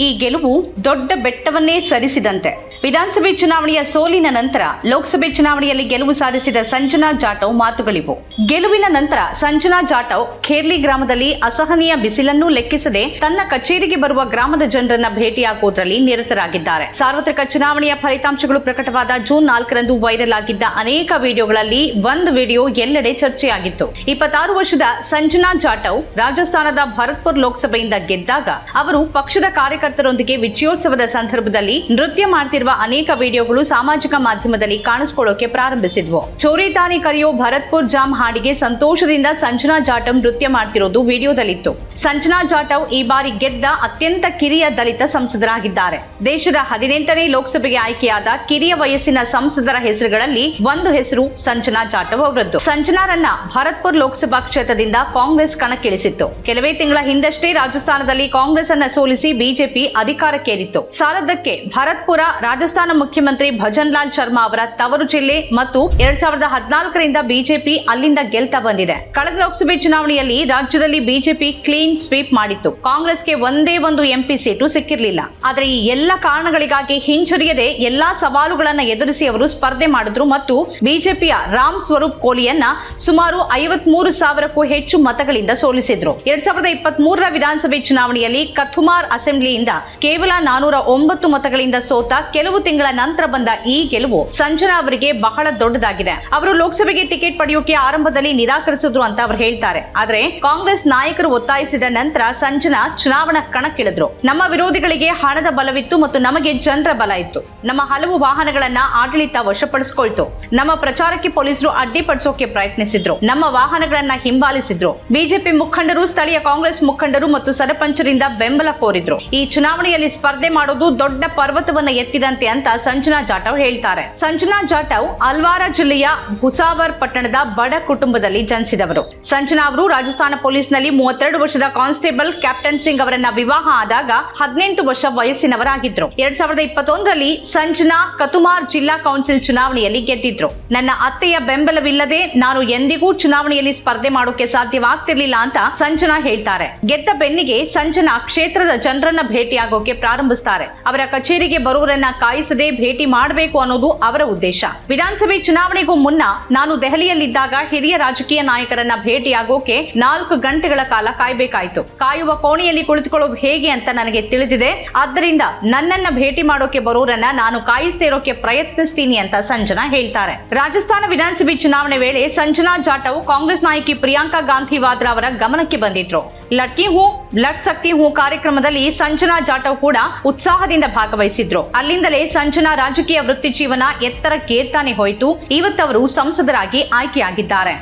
ಈ ಗೆಲುವು ದೊಡ್ಡ ಬೆಟ್ಟವನ್ನೇ ಸರಿಸಿದಂತೆ. ವಿಧಾನಸಭೆ ಚುನಾವಣೆಯ ಸೋಲಿನ ನಂತರ ಲೋಕಸಭೆ ಚುನಾವಣೆಯಲ್ಲಿ ಗೆಲುವು ಸಾಧಿಸಿದ ಸಂಜನಾ ಜಾಟವ್ ಮಾತುಗಳಿವು. ಗೆಲುವಿನ ನಂತರ ಸಂಜನಾ ಜಾಟವ್ ಖೇರ್ಲಿ ಗ್ರಾಮದಲ್ಲಿ ಅಸಹನೀಯ ಬಿಸಿಲನ್ನೂ ಲೆಕ್ಕಿಸದೆ ತನ್ನ ಕಚೇರಿಗೆ ಬರುವ ಗ್ರಾಮದ ಜನರನ್ನ ಭೇಟಿಯಾಗುವುದರಲ್ಲಿ ನಿರತರಾಗಿದ್ದಾರೆ. ಸಾರ್ವತ್ರಿಕ ಚುನಾವಣೆಯ ಫಲಿತಾಂಶಗಳು ಪ್ರಕಟವಾದ ಜೂನ್ ನಾಲ್ಕರಂದು ವೈರಲ್ ಆಗಿದ್ದ ಅನೇಕ ವಿಡಿಯೋಗಳಲ್ಲಿ ಒಂದು ವಿಡಿಯೋ ಎಲ್ಲೆಡೆ ಚರ್ಚೆಯಾಗಿತ್ತು. ಇಪ್ಪತ್ತಾರು ವರ್ಷದ ಸಂಜನಾ ಜಾಟವ್ ರಾಜಸ್ಥಾನದ ಭರತ್ಪುರ್ ಲೋಕಸಭೆಯಿಂದ ಗೆದ್ದಾಗ ಅವರು ಪಕ್ಷದ ಕಾರ್ಯಕರ್ತರೊಂದಿಗೆ ವಿಜಯೋತ್ಸವದ ಸಂದರ್ಭದಲ್ಲಿ ನೃತ್ಯ ಮಾಡ್ತಿರುವ ಅನೇಕ ವಿಡಿಯೋಗಳು ಸಾಮಾಜಿಕ ಮಾಧ್ಯಮದಲ್ಲಿ ಕಾಣಿಸಿಕೊಳ್ಳೋಕೆ ಪ್ರಾರಂಭಿಸಿದ್ವು. ಚೋರಿ ತಾನಿ ಕರೆಯೋ ಭರತ್ಪುರ್ ಜಾಮ್ ಹಾಡಿಗೆ ಸಂತೋಷದಿಂದ ಸಂಜನಾ ಜಾಟವ್ ನೃತ್ಯ ಮಾಡ್ತಿರೋದು ವಿಡಿಯೋದಲ್ಲಿತ್ತು. ಸಂಜನಾ ಜಾಟವ್ ಈ ಬಾರಿ ಗೆದ್ದ ಅತ್ಯಂತ ಕಿರಿಯ ದಲಿತ ಸಂಸದರಾಗಿದ್ದಾರೆ. ದೇಶದ ಹದಿನೆಂಟನೇ ಲೋಕಸಭೆಗೆ ಆಯ್ಕೆಯಾದ ಕಿರಿಯ ವಯಸ್ಸಿನ ಸಂಸದರ ಹೆಸರುಗಳಲ್ಲಿ ಒಂದು ಹೆಸರು ಸಂಜನಾ ಜಾಟವ್ ಅವರದ್ದು. ಸಂಜನಾರನ್ನ ಭರತ್ಪುರ್ ಲೋಕಸಭಾ ಕ್ಷೇತ್ರದಿಂದ ಕಾಂಗ್ರೆಸ್ ಕಣಕ್ಕಿಳಿಸಿತ್ತು. ಕೆಲವೇ ತಿಂಗಳ ಹಿಂದಷ್ಟೇ ರಾಜಸ್ಥಾನದಲ್ಲಿ ಕಾಂಗ್ರೆಸ್ ಅನ್ನ ಸೋಲಿಸಿ ಬಿಜೆಪಿ ಅಧಿಕಾರಕ್ಕೇರಿತ್ತು. ಸಾಲದಕ್ಕೆ ಭರತ್ಪುರ ರಾಜಸ್ಥಾನ ಮುಖ್ಯಮಂತ್ರಿ ಭಜನ್ ಲಾಲ್ ಶರ್ಮಾ ಅವರ ತವರು ಜಿಲ್ಲೆ ಮತ್ತು ಎರಡ್ ಸಾವಿರದ ಹದಿನಾಲ್ಕರಿಂದ ಬಿಜೆಪಿ ಅಲ್ಲಿಂದ ಗೆಲ್ತಾ ಬಂದಿದೆ. ಕಳೆದ ಲೋಕಸಭೆ ಚುನಾವಣೆಯಲ್ಲಿ ರಾಜ್ಯದಲ್ಲಿ ಬಿಜೆಪಿ ಕ್ಲೀನ್ ಸ್ವೀಪ್ ಮಾಡಿತ್ತು. ಕಾಂಗ್ರೆಸ್ಗೆ ಒಂದೇ ಒಂದು ಎಂಪಿ ಸೀಟು ಸಿಕ್ಕಿರಲಿಲ್ಲ. ಆದರೆ ಈ ಎಲ್ಲ ಕಾರಣಗಳಿಗಾಗಿ ಹಿಂಜರಿಯದೆ ಎಲ್ಲಾ ಸವಾಲುಗಳನ್ನ ಎದುರಿಸಿ ಅವರು ಸ್ಪರ್ಧೆ ಮಾಡಿದ್ರು ಮತ್ತು ಬಿಜೆಪಿಯ ರಾಮ್ ಸ್ವರೂಪ್ ಕೋಲಿಯನ್ನ ಸುಮಾರು ಐವತ್ಮೂರು ಸಾವಿರಕ್ಕೂ ಹೆಚ್ಚು ಮತಗಳಿಂದ ಸೋಲಿಸಿದ್ರು. ಎರಡ್ ಸಾವಿರದ ಇಪ್ಪತ್ತ್ ಮೂರರ ವಿಧಾನಸಭೆ ಚುನಾವಣೆಯಲ್ಲಿ ಕಥುಮಾರ್ ಅಸೆಂಬ್ಲಿಯಿಂದ ಕೇವಲ ನಾನೂರ ಒಂಬತ್ತು ಮತಗಳಿಂದ ಸೋತ ಕೆಲವು ತಿಂಗಳ ನಂತರ ಬಂದ ಈ ಗೆಲುವು ಸಂಜನಾ ಅವರಿಗೆ ಬಹಳ ದೊಡ್ಡದಾಗಿದೆ. ಅವರು ಲೋಕಸಭೆಗೆ ಟಿಕೆಟ್ ಪಡೆಯೋಕೆ ಆರಂಭದಲ್ಲಿ ನಿರಾಕರಿಸಿದ್ರು ಅಂತ ಅವರು ಹೇಳ್ತಾರೆ. ಆದ್ರೆ ಕಾಂಗ್ರೆಸ್ ನಾಯಕರು ಒತ್ತಾಯಿಸಿದ ನಂತರ ಸಂಜನಾ ಚುನಾವಣಾ ಕಣಕ್ಕಿಳಿದ್ರು. ನಮ್ಮ ವಿರೋಧಿಗಳಿಗೆ ಹಣದ ಬಲವಿತ್ತು ಮತ್ತು ನಮಗೆ ಜನರ ಬಲ ಇತ್ತು. ನಮ್ಮ ಹಲವು ವಾಹನಗಳನ್ನ ಆಡಳಿತ ವಶಪಡಿಸಿಕೊಳ್ತು. ನಮ್ಮ ಪ್ರಚಾರಕ್ಕೆ ಪೊಲೀಸರು ಅಡ್ಡಿಪಡಿಸೋಕೆ ಪ್ರಯತ್ನಿಸಿದ್ರು. ನಮ್ಮ ವಾಹನಗಳನ್ನ ಹಿಂಬಾಲಿಸಿದ್ರು. ಬಿಜೆಪಿ ಮುಖಂಡರು, ಸ್ಥಳೀಯ ಕಾಂಗ್ರೆಸ್ ಮುಖಂಡರು ಮತ್ತು ಸರಪಂಚರಿಂದ ಬೆಂಬಲ ಕೋರಿದ್ರು. ಈ ಚುನಾವಣೆಯಲ್ಲಿ ಸ್ಪರ್ಧೆ ಮಾಡೋದು ದೊಡ್ಡ ಪರ್ವತವನ್ನ ಎತ್ತಿದಂತೆ ಅಂತ ಸಂಜನಾ ಜಾಟವ್ ಹೇಳ್ತಾರೆ. ಸಂಜನಾ ಜಾಟವ್ ಅಲ್ವಾರ ಜಿಲ್ಲೆಯ ಭುಸಾವರ್ ಪಟ್ಟಣದ ಬಡ ಕುಟುಂಬದಲ್ಲಿ ಜನಿಸಿದವರು. ಸಂಜನಾ ಅವರು ರಾಜಸ್ಥಾನ ಪೊಲೀಸ್ನಲ್ಲಿ ಮೂವತ್ತೆರಡು ವರ್ಷದ ಕಾನ್ಸ್ಟೇಬಲ್ ಕ್ಯಾಪ್ಟನ್ ಸಿಂಗ್ ಅವರನ್ನ ವಿವಾಹ ಆದಾಗ ಹದಿನೆಂಟು ವರ್ಷ ವಯಸ್ಸಿನವರಾಗಿದ್ರು. ಎರಡ್ ಸಾವಿರದ ಇಪ್ಪತ್ತೊಂದರಲ್ಲಿ ಸಂಜನಾ ಕತುಮಾರ್ ಜಿಲ್ಲಾ ಕೌನ್ಸಿಲ್ ಚುನಾವಣೆಯಲ್ಲಿ ಗೆದ್ದಿದ್ರು. ನನ್ನ ಅತ್ತೆಯ ಬೆಂಬಲವಿಲ್ಲದೆ ನಾನು ಎಂದಿಗೂ ಚುನಾವಣೆಯಲ್ಲಿ ಸ್ಪರ್ಧೆ ಮಾಡೋಕೆ ಸಾಧ್ಯವಾಗ್ತಿರ್ಲಿಲ್ಲ ಅಂತ ಸಂಜನಾ ಹೇಳ್ತಾರೆ. ಗೆದ್ದ ಬೆನ್ನಿಗೆ ಸಂಜನಾ ಕ್ಷೇತ್ರದ ಜನರನ್ನ ಭೇಟಿಯಾಗೋಕೆ ಪ್ರಾರಂಭಿಸ್ತಾರೆ. ಅವರ ಕಚೇರಿಗೆ ಬರುವರನ್ನ ಕಾಯಿಸದೆ ಭೇಟಿ ಮಾಡಬೇಕು ಅನ್ನೋದು ಅವರ ಉದ್ದೇಶ. ವಿಧಾನಸಭೆ ಚುನಾವಣೆಗೂ ಮುನ್ನ ನಾನು ದೆಹಲಿಯಲ್ಲಿದ್ದಾಗ ಹಿರಿಯ ರಾಜಕೀಯ ನಾಯಕರನ್ನ ಭೇಟಿಯಾಗೋಕೆ ನಾಲ್ಕು ಗಂಟೆಗಳ ಕಾಲ ಕಾಯಬೇಕಾಯಿತು. ಕಾಯುವ ಕೋಣೆಯಲ್ಲಿ ಕುಳಿತುಕೊಳ್ಳೋದು ಹೇಗೆ ಅಂತ ನನಗೆ ತಿಳಿದಿದೆ. ಆದ್ದರಿಂದ ನನ್ನನ್ನ ಭೇಟಿ ಮಾಡೋಕೆ ಬರೋರನ್ನ ನಾನು ಕಾಯಿಸದೇ ಇರೋಕೆ ಪ್ರಯತ್ನಿಸ್ತೀನಿ ಅಂತ ಸಂಜನಾ ಹೇಳ್ತಾರೆ. ರಾಜಸ್ಥಾನ ವಿಧಾನಸಭೆ ಚುನಾವಣೆ ವೇಳೆ ಸಂಜನಾ ಜಾಟವ್ ಕಾಂಗ್ರೆಸ್ ನಾಯಕಿ ಪ್ರಿಯಾಂಕಾ ಗಾಂಧಿ ವಾದ್ರಾ ಅವರ ಗಮನಕ್ಕೆ ಬಂದಿದ್ರು. ಲಟ್ಕಿ ಹೂ, ಬ್ಲಡ್ ಸಕ್ತಿ ಹೂ ಕಾರ್ಯಕ್ರಮದಲ್ಲಿ ಸಂಜನಾ ಜಾಟವ್ ಕೂಡ ಉತ್ಸಾಹದಿಂದ ಭಾಗವಹಿಸಿದ್ರು. ಅಲ್ಲಿಂದಲೇ ಸಂಜನಾ ರಾಜಕೀಯ ವೃತ್ತಿ ಜೀವನ ಎತ್ತರಕ್ಕೇರ್ತಾನೆ ಹೋಯಿತು. ಇವತ್ತವರು ಸಂಸದರಾಗಿ ಆಯ್ಕೆಯಾಗಿದ್ದಾರೆ.